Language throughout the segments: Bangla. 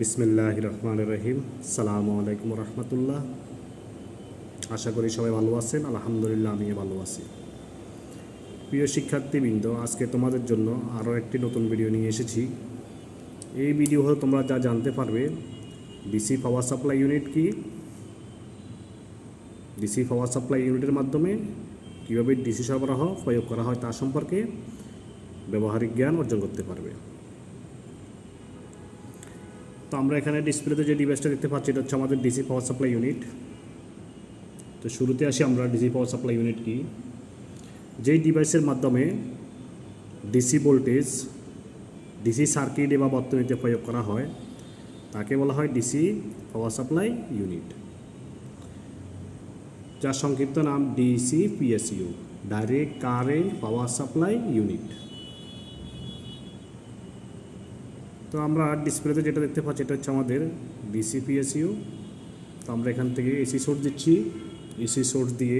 বিসমিল্লাহ রহমান রহিম সালাম আলাইকুম রহমতুল্লাহ। আশা করি সবাই ভালো আছেন। আলহামদুলিল্লাহ, আমিও ভালো আছি। প্রিয় শিক্ষার্থীবৃন্দ, আজকে তোমাদের জন্য আরও একটি নতুন ভিডিও নিয়ে এসেছি। এই ভিডিও হলে তোমরা যা জানতে পারবে ডিসি পাওয়ার সাপ্লাই ইউনিট কি ডিসি পাওয়ার সাপ্লাই ইউনিটের মাধ্যমে কীভাবে ডিসি সরবরাহ প্রয়োগ করা হয় তা সম্পর্কে ব্যবহারিক জ্ঞান অর্জন করতে পারবে। তো আমরা এখানে ডিসপ্লেতে যে ডিভাইসটা দেখতে পাচ্ছি, এটা হচ্ছে আমাদের ডিসি পাওয়ার সাপ্লাই ইউনিট তো শুরুতে আসি আমরা ডিসি পাওয়ার সাপ্লাই ইউনিট কি? যেই ডিভাইসের মাধ্যমে ডিসি ভোল্টেজ ডিসি সার্কিট বা বর্তনীতে প্রয়োগ করা হয়, তাকে বলা হয় ডিসি পাওয়ার সাপ্লাই ইউনিট যার সংক্ষিপ্ত নাম DC PSU direct current power supply unit তো আমরা ডিসপ্লেতে যেটা দেখতে পাচ্ছি, এটা হচ্ছে আমাদের ডিসিপিএসইউ তো আমরা এখান থেকে এসি সোর্স দিচ্ছি। এসি সোর্স দিয়ে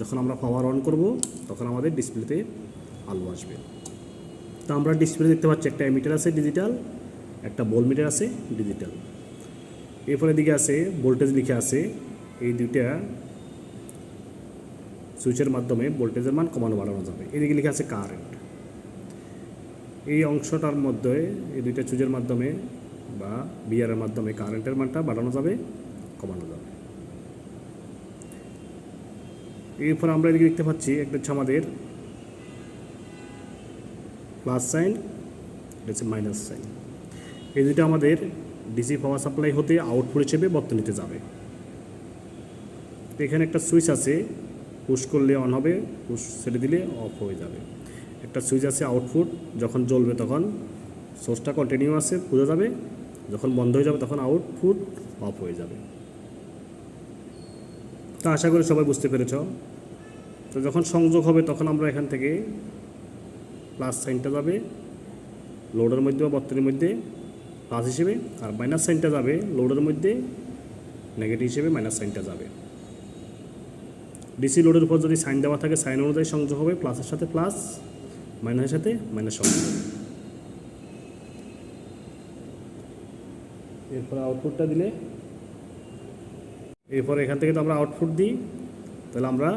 যখন আমরা পাওয়ার অন করব, তখন আমাদের ডিসপ্লেতে আলো আসবে। তো আমরা ডিসপ্লে দেখতে পাচ্ছি, একটা মিটার আছে ডিজিটাল একটা বল মিটার আছে ডিজিটাল এরপরে দিকে আছে ভোল্টেজ লিখে আছে। এই দুইটা সুইচের মাধ্যমে ভোল্টেজের মান কমানো বাড়ানো যাবে। এদিকে লিখে আছে কারেন্ট এই অংশটার মধ্যে, এই দুইটা চুজের মাধ্যমে বা বিয়ারের মাধ্যমে কারেন্টের মানটা বাড়ানো যাবে, কমানো যাবে। এরপর আমরা এদিকে দেখতে পাচ্ছি একটা হচ্ছে আমাদের প্লাস সাইন এটা হচ্ছে মাইনাস সাইন এই দুটো আমাদের ডিসি পাওয়ার সাপ্লাই হতে আউটপুট হিসেবে বর্তনীতে যাবে। এখানে একটা সুইচ আছে পুশ করলে অন হবে পুশ ছেড়ে দিলে অফ হয়ে যাবে। একটা সুইচ আছে আউটপুট, যখন জ্বলবে তখন সোর্সটা কন্টিনিউ আছে বোঝা যাবে। যখন বন্ধ হয়ে যাবে তখন আউটপুট অফ হয়ে যাবে। তা আশা করি সবাই বুঝতে পেরেছ। তো যখন সংযোগ হবে তখন আমরা এখান থেকে প্লাস সাইনটা যাবে লোডের মধ্যে বা বর্তনীর মধ্যে প্লাস হিসেবে, আর মাইনাস সাইনটা যাবে লোডের মধ্যে নেগেটিভ হিসেবে মাইনাস সাইনটা যাবে। ডিসি লোডের উপর যদি সাইন দেওয়া থাকে সাইন অনুযায়ী সংযোগ হবে প্লাসের সাথে প্লাস মাইনাসের সাথে মাইনাস হবে এরপর আউটপুটটা দিলে, এরপর এখান থেকে তো আমরা আউটপুট দিই, তাহলে আমরা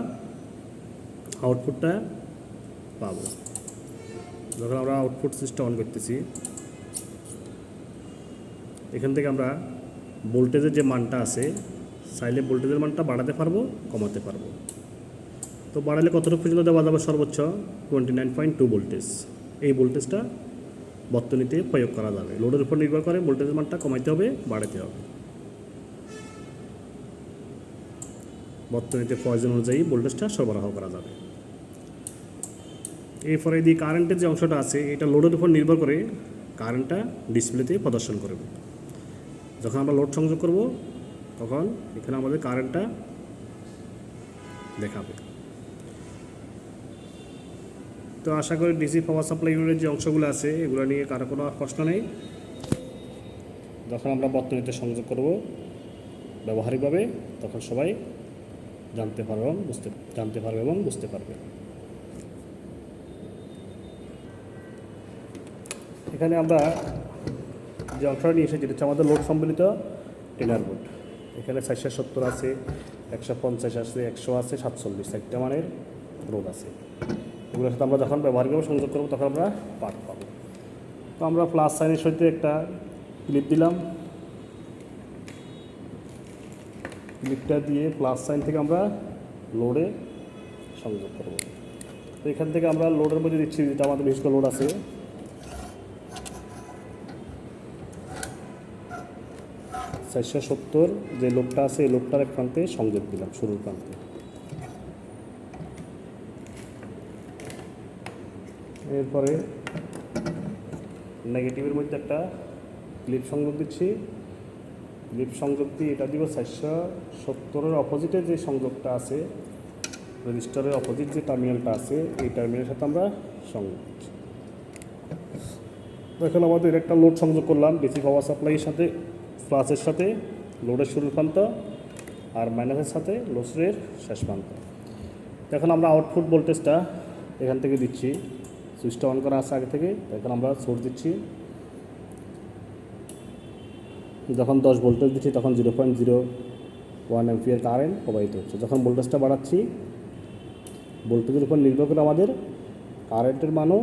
আউটপুটটা পাবো। যখন আমরা আউটপুট সিস্টেম অন করতেছি, এখান থেকে আমরা ভোল্টেজের যে মানটা আছে, চাইলে ভোল্টেজের মানটা বাড়াতে পারব, কমাতে পারব। তো বাড়ালে কতটুকু পর্যন্ত দেওয়া যাবে সর্বোচ্চ? Twenty nine point two voltage এই ভোল্টেজটা বর্তনীতে প্রয়োগ করা যাবে। লোডের উপর নির্ভর করে ভোল্টেজের মানটা কমাইতে হবে বাড়াতে হবে। বর্তনীতে প্রয়োজন অনুযায়ী ভোল্টেজটা সরবরাহ করা যাবে। এরপরে এই কারেন্টের যে অংশটা আছে, এটা লোডের উপর নির্ভর করে কারেন্টটা ডিসপ্লেতে প্রদর্শন করবে। যখন আমরা লোড সংযোগ করব, তখন এখানে আমাদের কারেন্টটা দেখাবে। তো আশা করি ডিসি পাওয়ার সাপ্লাই ইউনিটের যে অংশগুলো আছে, এগুলো নিয়ে কারও কোনো প্রশ্ন নেই। যখন আমরা বর্তনীতে সংযোগ করব, ব্যবহারিকভাবে, তখন সবাই জানতে পারবে এবং বুঝতে, জানতে পারবে এবং বুঝতে পারবে। এখানে আমরা যে অংশটা নিয়ে এসেছি হচ্ছে আমাদের লোড সম্বলিত টেনার বোর্ড। এখানে চারশো সত্তর আছে, একশো পঞ্চাশ আছে, একশো আছে, সাতচল্লিশ চারটা মানের রোড আছে। এগুলোর সাথে আমরা যখন ব্যবহার করব, সংযোগ করব, তখন আমরা পার্ট পাবো। তো আমরা প্লাস সাইনের সহিত একটা ক্লিপ দিলাম। ক্লিপটা দিয়ে প্লাস সাইন থেকে আমরা লোডে সংযোগ করব। তো এখান থেকে আমরা লোডের মধ্যে দিচ্ছি, যেটা আমাদের বিশেষ করে লোড আছে। চারশো সত্তর যে লোকটা আছে, এই লোকটার এক প্রান্তে সংযোগ দিলাম, শুরুর প্রান্তে। এরপরে নেগেটিভের মধ্যে একটা ক্লিপ সংযোগ দিচ্ছি। ক্লিপ সংযোগ দিয়ে এটা দিব চারশো সত্তরের অপোজিটে যে সংযোগটা আছে রেজিস্টারের অপোজিট যে টার্মিনালটা আছে, এই টার্মিনালের সাথে আমরা সংযোগ দিচ্ছি এখন আমাদের একটা লোড সংযোগ করলাম ডিসি পাওয়ার সাপ্লাইয়ের সাথে প্লাসের সাথে লোডের শুরুর প্রান্ত, আর মাইনাসের সাথে লোডের শেষ প্রান্ত। এখন আমরা আউটপুট ভোল্টেজটা এখান থেকে দিচ্ছি। সুইচটা অন করা আছে আগে থেকে এখন আমরা সোর্স দিচ্ছি। যখন দশ ভোল্টেজ দিচ্ছি, তখন zero point zero one ampere current প্রবাহিত হচ্ছে। যখন ভোল্টেজটা বাড়াচ্ছি, ভোল্টেজের উপর নির্ভর করে আমাদের কারেন্টের মানও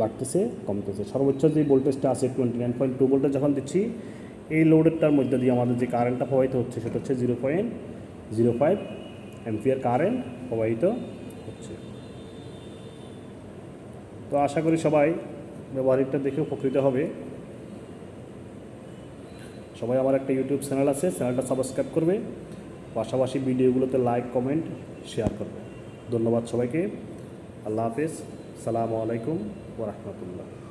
বাড়তেছে, কমতেছে। সর্বোচ্চ যে ভোল্টেজটা আছে, twenty nine point two voltage যখন দিচ্ছি, এই লোডেরটার মধ্যে দিয়ে আমাদের যে কারেন্টটা প্রবাহিত হচ্ছে, সেটা হচ্ছে zero point zero five ampere current প্রবাহিত হচ্ছে। তো আশা করি সবাই ব্যবহারিকটা দেখে উপকৃত হবে। সবাই আমার একটা ইউটিউব চ্যানেল আছে চ্যানেলটা সাবস্ক্রাইব করবে। পাশাপাশি ভিডিওগুলোতে লাইক কমেন্ট শেয়ার করবে। ধন্যবাদ সবাইকে। আল্লাহ হাফেজ। সালামু আলাইকুম ওরহমতুল্লাহ